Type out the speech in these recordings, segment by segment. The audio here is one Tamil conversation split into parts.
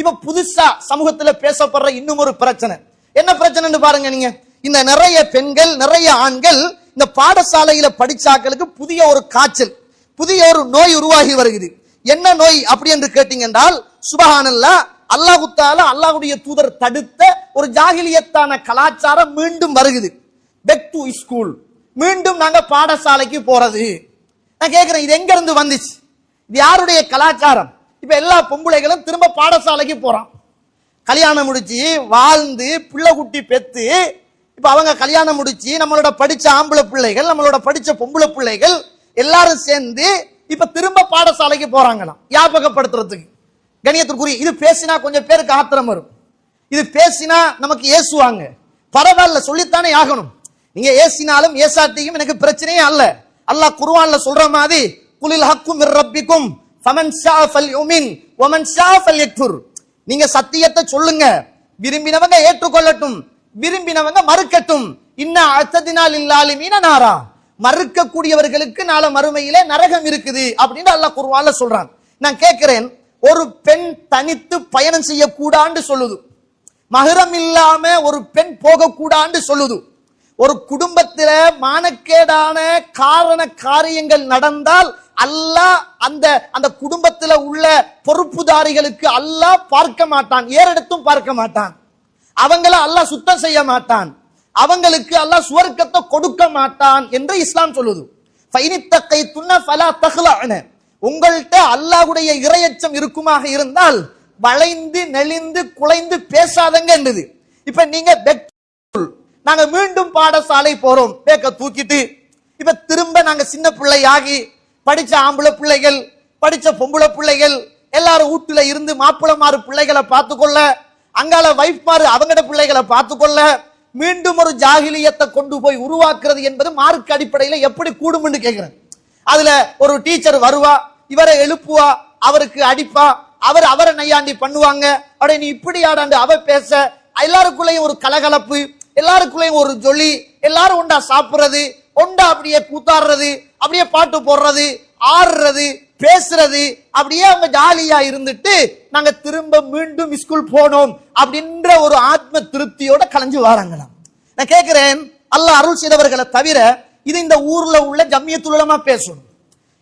இப்ப புதுசா சமூகத்துல பேசப்படுற இன்னும் ஒரு பிரச்சனை. என்ன பிரச்சனைன்னு பாருங்க நீங்க. இந்த நிறைய பெண்கள் நிறைய ஆண்கள் இந்த பாடசாலையில படிச்சாக்களுக்கு புதிய ஒரு காய்ச்சல் புதிய ஒரு நோய் உருவாகி வருகிறது. என்ன நோய் அப்படி என்று கேட்டீங்கன்றால் சுபஹானல்லா அல்லாஹு தாலா தூதர் தடுத்த ஒரு ஜாகிலியத்தான கலாச்சாரம் மீண்டும் வருகிறது. பெக் டு ஸ்கூல் மீண்டும் நாங்க பாடசாலைக்கு போறது. நான் கேட்கிறேன் இது எங்க இருந்து வந்துச்சு? இது யாருடைய கலாச்சாரம்? இப்ப எல்லா பொம்பளைகளும் திரும்ப பாடசாலைக்கு போறான். கல்யாணம் முடிச்சு வாழ்ந்து பிள்ளை குட்டி பெத்து இப்ப அவங்க கல்யாணம் முடிச்சு நம்மளோட படிச்ச ஆம்பளை பிள்ளைகள் நம்மளோட படிச்ச பொம்பளை பிள்ளைகள் எல்லாரும் சேர்ந்து இப்ப திரும்ப பாடசாலைக்கு போறாங்களாம் ஞாபகப்படுத்துறதுக்கு. கணியத்திற்குரிய இது பேசினா கொஞ்சம் பேருக்கு ஆத்திரம் வரும். இது பேசினா நமக்கு ஏசுவாங்க. பரவாயில்ல சொல்லித்தானே ஆகணும். நீங்க ஏசினாலும் ஏசாட்டியும் எனக்கு பிரச்சனையே அல்ல. அல்லாஹ் குருவான்ல சொல்ற மாதிரி குளில் ஹக்கும் ரப்பிக்கும் ஃபமன் ஷா ஃபல்யுமின் வமன் ஷா ஃபல்யக்ஃபுர் நீங்க சத்தியத்தை சொல்லுங்க. விரும்பினவங்க ஏற்றுக்கொள்ளட்டும். விரும்பினவங்க மறுக்கட்டும். இன்ன அத்ததினால் மீன நாரா. மறுக்கக்கூடியவர்களுக்கு நால மறுமையிலே நரகம் இருக்குது அப்படின்னு அல்லாஹ் குர்ஆன்ல சொல்றான். நான் கேட்கிறேன் ஒரு பெண் தனித்து பயணம் செய்யக்கூடாண்டு சொல்லுது. மகரம் இல்லாம ஒரு பெண் போகக்கூடாண்டு சொல்லுது. ஒரு குடும்பத்தில மானக்கேடான காரண காரியங்கள் நடந்தால் அல்லாஹ் அந்த அந்த குடும்பத்துல உள்ள பொறுப்புதாரிகளுக்கு அல்லாஹ் பார்க்க மாட்டான். ஏறெடுத்தும் பார்க்க மாட்டான். அவங்கள அல்லாஹ் சுத்தம் செய்ய மாட்டான். அவங்களுக்கு அல்லாஹ் சுவர்க்கத்தை கொடுக்க மாட்டான் என்று இஸ்லாம் சொல்லுது. ஃபைனித்தக்கை ஃபலா உங்கள்கிட்ட அல்லாஹுடைய இரையச்சம் இருக்குமாக இருந்தால் வளைந்து நெளிந்து குலைந்து பேசாதங்க என்றது இப்ப நீங்க நாங்க மீண்டும் பாடசாலை போறோம். பேக்க தூக்கிட்டு இப்ப திரும்ப நாங்க சின்ன பிள்ளையாகி படித்த ஆம்பளை பிள்ளைகள் படித்த பொம்பளை பிள்ளைகள் எல்லாரும் வீட்டுல இருந்து மாப்பிளமாறு பிள்ளைகளை பார்த்துக்கொள்ள அங்கால வைஃப்மாரு அவங்கட பிள்ளைகளை பார்த்துக்கொள்ள மீண்டும் ஒரு ஜாகிலியத்தை கொண்டு போய் உருவாக்குறது என்பது மார்க் அடிப்படையில் எப்படி கூடும்னு கேக்குறேன். அதுல ஒரு டீச்சர் வருவா இவரை எழுப்புவா அவருக்கு அடிப்பா அவர் அவரை நையாண்டி பண்ணுவாங்க. அப்படி நீ இப்படி ஆடாண்டு அவ பேச எல்லாருக்குள்ளேயும் ஒரு கலகலப்பு எல்லாருக்குள்ளேயும் ஒரு ஜொலி எல்லாரும் ஒண்டா சாப்பிடுறது ஒண்டா அப்படியே கூத்தாடுறது அப்படியே பாட்டு போடுறது ஆடுறது பேசுறது அப்படியே அவங்க ஜாலியா இருந்துட்டு நாங்க திரும்ப மீண்டும் ஸ்கூல் போனோம் அப்படின்ற ஒரு ஆத்ம திருப்தியோட கலைஞ்சு வாராங்களாம். நான் கேட்கிறேன் அல்லாஹ் அருள் செய்தவர்களை தவிர இது இந்த ஊர்ல உள்ள ஜம்மியத்துலமா பேசணும்.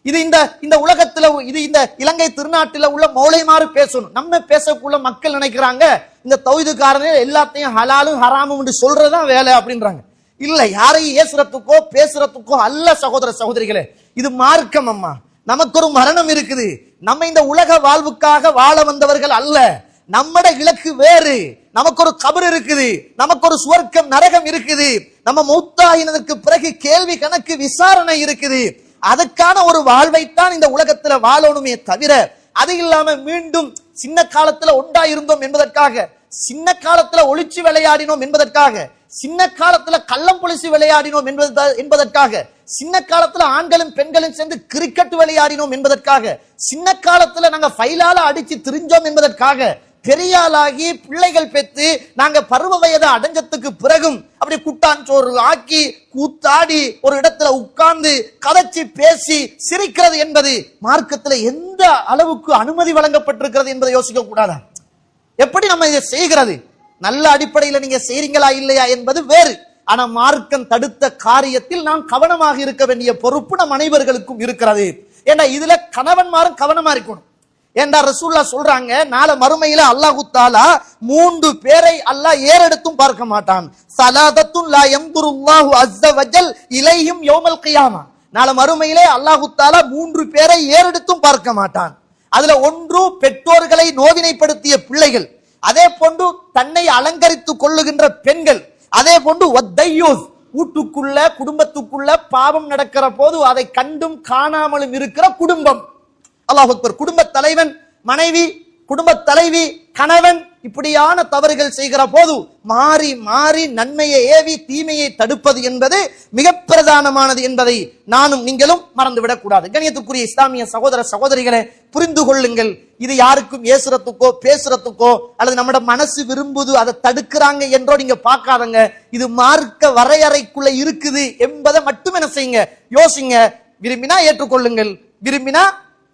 இது இந்த இந்த உலகத்துல இது இந்த இலங்கை திருநாட்டில உள்ள மௌலைமாறு பேசணும். நம்ம பேசக்குள்ள மக்கள் நினைக்கிறாங்க இந்த தௌதுக்காரனே எல்லாத்தையும் ஹலாலும் ஹராமும் என்று சொல்றதுதான் வேலை அப்படின்றாங்க. இல்ல யாரையும் ஏசுறதுக்கோ பேசுறதுக்கோ அல்ல சகோதர சகோதரிகளே இது மார்க்கம் அம்மா. நமக்கு ஒரு மரணம் இருக்குது. நம்ம இந்த உலக வாழ்வுக்காக வாழ வந்தவர்கள் அல்ல. நம்மட இலக்கு வேறு. நமக்கு ஒரு கபர் இருக்குது. நமக்கு ஒரு சுவர்க்கம் நரகம் இருக்குது. நம்ம மூத்தாயினதற்கு பிறகு கேள்வி கணக்கு விசாரணை இருக்குது. அதுக்கான ஒரு வாழ்வைத்தான் இந்த உலகத்துல வாழணுமே தவிர அது இல்லாம மீண்டும் சின்ன காலத்துல ஒண்டா இருந்தோம் என்பதற்காக சின்ன காலத்துல ஒளிச்சு விளையாடினோம் என்பதற்காக சின்ன காலத்துல கள்ளம் பொலிச்சு விளையாடினோம் என்பது என்பதற்காக சின்ன காலத்துல ஆண்களும் பெண்களும் சேர்ந்து கிரிக்கெட் விளையாடினோம் என்பதற்காக சின்ன காலத்துல நாங்க ஃபைலால அடிச்சு திரிஞ்சோம் என்பதற்காக பெரியாளாகி பிள்ளைகள் பெற்று நாங்க பருவ வயதை அடைஞ்சதுக்கு பிறகும் அப்படி குட்டாஞ்சோறு ஆக்கி கூத்தாடி ஒரு இடத்துல உட்கார்ந்து கதைச்சு பேசி சிரிக்கிறது என்பது மார்க்கத்துல எந்த அளவுக்கு அனுமதி வழங்கப்பட்டிருக்கிறது என்பதை யோசிக்க கூடாதா? எப்படி நம்ம இதை செய்கிறது? நல்ல அடிப்படையில நீங்க செய்றீங்களா இல்லையா என்பது வேறு. ஆனா மார்க்கம் தடுத்த காரியத்தில் நாம் கவனமாக இருக்க வேண்டிய பொறுப்பு நம் அனைவர்களுக்கும் இருக்கிறது. ஏன்னா இதுல கணவன்மாரும் கவனமா இருக்கணும். ஏண்டா ரசூல்லா சொல்றாங்க நாளை மறுமையில அல்லாஹு தாலா மூன்று பேரை அல்லாஹ் ஏறெடுத்தும் பார்க்க மாட்டான். சலாதத்துன் லா யம்துருல்லாஹு அஸ்ஸ வஜல் இலைஹிம் யௌமல் கியாமா. நாளை மறுமையிலே அல்லாஹு தாலா மூன்று பேரை ஏறெடுத்தும் பார்க்க மாட்டான். அதுல ஒன்று பெற்றோர்களை நோவினைப்படுத்திய பிள்ளைகள் அதே போன்று தன்னை அலங்கரித்துக் கொள்ளுகின்ற பெண்கள் அதே போன்று ஒத்தையோஸ் வீட்டுக்குள்ள குடும்பத்துக்குள்ள பாவம் நடக்கிற போது அதை கண்டும் காணாமலும் இருக்கிற குடும்பம். அல்லாஹ் குடும்ப தலைவன் மனைவி குடும்ப தலைவி கணவன் இப்படியான தவறுகள் செய்கிற போது மாறி மாறி நன்மையை ஏவி தீமையை தடுப்பது என்பது மிக பிரதானமானது என்பதை நானும் நீங்களும் மறந்துவிடக் கூடாது. கணியத்துக்குரிய இஸ்லாமிய சகோதர சகோதரிகளை புரிந்து கொள்ளுங்கள். இது யாருக்கும் ஏசுறதுக்கோ பேசுறதுக்கோ அல்லது நம்மட மனசு விரும்புது அதை தடுக்கிறாங்க என்றோ நீங்க பார்க்காதங்க. இது மார்க்க வரையறைக்குள்ள இருக்குது என்பதை மட்டும் என்ன செய்யுங்க யோசிங்க. விரும்பினா ஏற்றுக்கொள்ளுங்கள் விரும்பினா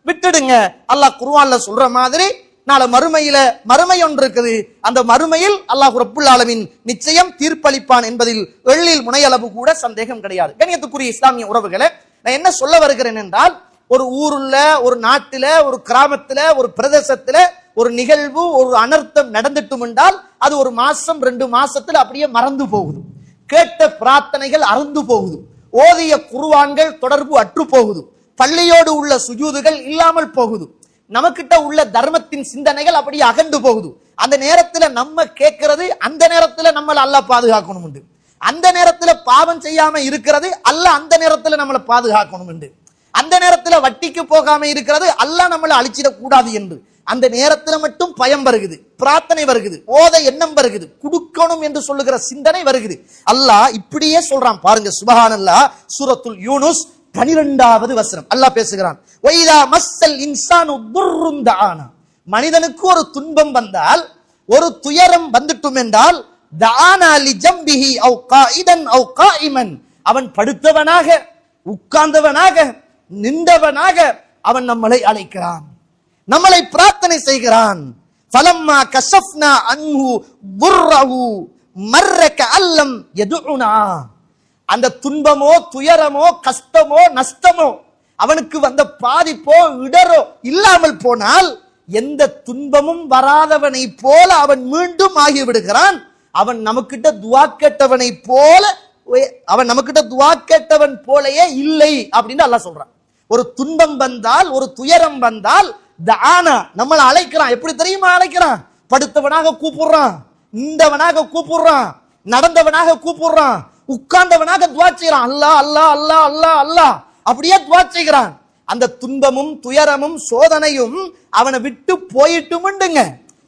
விட்டுடுங்க. அல்லாஹ் குருவான்ல சொல்ற மாதிரி நாளை மறுமையில மறுமை ஒன்று இருக்குது அந்த மறுமையில் அல்லாஹ் ரப்புல் ஆலமின் நிச்சயம் தீர்ப்பளிப்பான் என்பதில் எள்ளில் முனையளவு கூட சந்தேகம் கிடையாது. கணியத்துக்குரிய இஸ்லாமிய உறவுகளை நான் என்ன சொல்ல வருகிறேன் என்றால் ஒரு ஊருல ஒரு நாட்டில ஒரு கிராமத்துல ஒரு பிரதேசத்துல ஒரு நிகழ்வு ஒரு அனர்த்தம் நடந்துட்டும் என்றால் அது ஒரு மாசம் ரெண்டு மாசத்துல அப்படியே மறந்து போகுது. கேட்ட பிரார்த்தனைகள் அறந்து போகுது. ஓதிய குருவான்கள் தொடர்பு அற்று போகுது. பள்ளியோடு உள்ள சுஜூதுகள் இல்லாமல் போகுது. நமக்கிட்ட உள்ள தர்மத்தின் சிந்தனைகள் அப்படி அகண்டு போகுது. அந்த நேரத்துல நம்ம கேட்கறது அந்த நேரத்துல நம்மளை அல்ல பாதுகாக்கணும் உண்டு அந்த நேரத்துல பாவம் செய்யாம இருக்கிறது அல்ல அந்த நேரத்துல நம்மளை பாதுகாக்கணும் உண்டு அந்த நேரத்துல வட்டிக்கு போகாம இருக்கிறது அல்ல நம்மளை அழிச்சிடக்கூடாது என்று. அந்த நேரத்துல மட்டும் பயம் வருகுது பிரார்த்தனை வருகுது ஓத எண்ணம் வருகுது குடுக்கணும் என்று சொல்லுகிற சிந்தனை வருகுது. அல்லாஹ் இப்படியே சொல்றான் பாருங்க சுபஹானல்லா சூரத்துல் யூனுஸ் பனிரெண்டாவது வசனம். அல்லாஹ் பேசுகிறான். ஒய்தா மஸ்ஸல் இன்சானு துர்ருன் மனிதனுக்கு ஒரு துன்பம் வந்தால் ஒரு துயரம் வந்துட்டும் என்றால் தானா லி ஜம்பிஹி அவ் காயிதன் அவ் காயிமன். அவன் படுத்தவனாக உட்கார்ந்தவனாக நின்றவனாக அவன் நம்மளை அழைக்கிறான். நம்மளை பிரார்த்தனை செய்கிறான். ஃபலம்மா கஷஃப்னா அன்ஹு துர்ரஹு மர்ரக அல்லம் எதுனா அந்த துன்பமோ துயரமோ கஷ்டமோ நஷ்டமோ அவனுக்கு வந்த பாதிப்போ இடரோ இல்லாமல் போனால் எந்த துன்பமும் வராதவனை போல அவன் மீண்டும் ஆகிவிடுகிறான். அவன் நமக்கிட்ட துவா கேட்டவனை போல ஒ- அவன் நமக்கிட்ட துவா கேட்டவன் போலயே இல்லை அப்படின்னு அல்ல சொல்றான். ஒரு துன்பம் வந்தால் ஒரு துயரம் வந்தால் தானா நம்மளை அழைக்கிறான். எப்படி தெரியுமா அழைக்கிறான்? படுத்தவனாக கூப்பிடுறான் நின்றவனாக கூப்பிடுறான் நடந்தவனாக கூப்பிடுறான் உட்கார்ந்தவனாக துவா செய்கிறான். அல்லா அல்லா அல்லா அல்லா அல்லாஹ் அப்படியே துவா செய்கிறான். அந்த துன்பமும் துயரமும் சோதனையும் அவனை விட்டு போயிட்டுமுண்டுங்க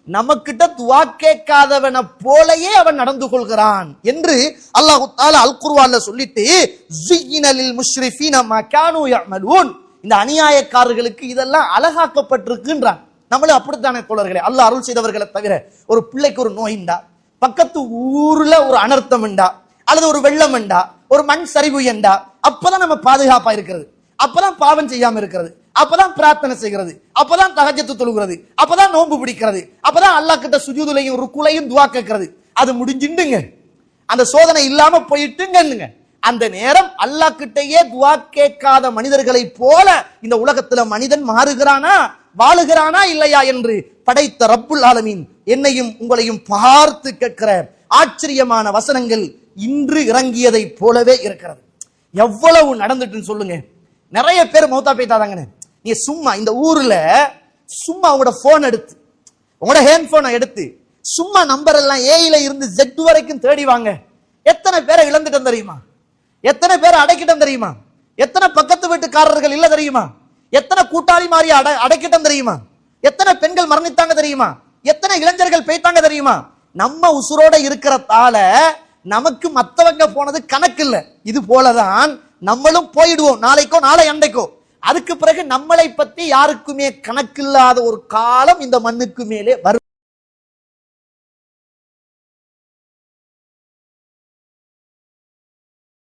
நமக்கிட்ட துவா கேட்காதவனை போலயே அவன் நடந்து கொள்கிறான் என்று அல்லாஹ் தாலா அல் குர்வான்ல சொல்லிட்டு "ஜுய்யின முஷ்ரிஃபீன மா கானூ இந்த அநியாயக்காரர்களுக்கு இதெல்லாம் அழகாக்கப்பட்டிருக்குன்றான். நம்மளும் அப்படித்தானே தோழர்களே? அல்லாஹ் அருள் செய்தவர்களை தவிர ஒரு பிள்ளைக்கு ஒரு நோயிண்டா பக்கத்து ஊர்ல ஒரு அனர்த்தம் உண்டா? அல்லது ஒரு வெள்ளம் உண்டா? ஒரு மண் சரிவு என்றா அப்பதான் நம்ம பாதுகாப்பா இருக்கிறது. அப்பதான் பாவம் செய்யாம இருக்கிறது. அப்பதான் பிரார்த்தனை செய்கிறது. அப்பதான் தகஜத்து தொழுகிறது. அப்பதான் நோன்பு பிடிக்கிறது. அப்பதான் அல்லாஹ் கிட்ட சுஜூதுலையும் ருக்குலையும் துவா கேட்கறது. அது முடிஞ்சுண்டுங்க அந்த சோதனை இல்லாம போயிட்டுங்க அந்த நேரம் அல்லாஹ் கிட்டேயே துவா கேட்காத மனிதர்களை போல இந்த உலகத்துல மனிதன் மாறுகிறானா? வாழுகிறானா இல்லையா என்று படைத்த ரப்புல் ஆலமீன் என்னையும் உங்களையும் பார்த்து கேட்கிற ஆச்சரியமான வசனங்கள் இன்று இறங்கியதை போலவே இருக்கிறது. எவ்வளவு நடந்துட்டுன்னு சொல்லுங்க. நிறைய பேர் மௌத்தா போயிட்டாதாங்கன்னு நீ சும்மா இந்த ஊர்ல சும்மா உங்களோட போன் எடுத்து உங்களோட ஹேண்ட் போனை எடுத்து சும்மா நம்பர் எல்லாம் ஏயில இருந்து ஜெட் வரைக்கும் தேடி வாங்க. எத்தனை பேரை இழந்துட்டோம் தெரியுமா? எத்தனை பேரை அடைக்கிட்டோம் தெரியுமா? எத்தனை பக்கத்து வீட்டுக்காரர்கள் இல்ல தெரியுமா? எத்தனை கூட்டாளி மாதிரி அடை அடைக்கிட்டோம் தெரியுமா? எத்தனை பெண்கள் மரணித்தாங்க தெரியுமா? எத்தனை இளைஞர்கள் போயிட்டாங்க தெரியுமா? நம்ம உசுரோட இருக்கிறதால நமக்கு மத்தவங்க போனது கணக்கு இல்லை. இது போலதான் நம்மளும் போயிடுவோம். நாளைக்கோ நாளை அண்டைக்கோ அதுக்கு பிறகு நம்மளை பத்தி யாருக்குமே கணக்கில்லாத ஒரு காலம் இந்த மண்ணுக்கு மேலே வரும்.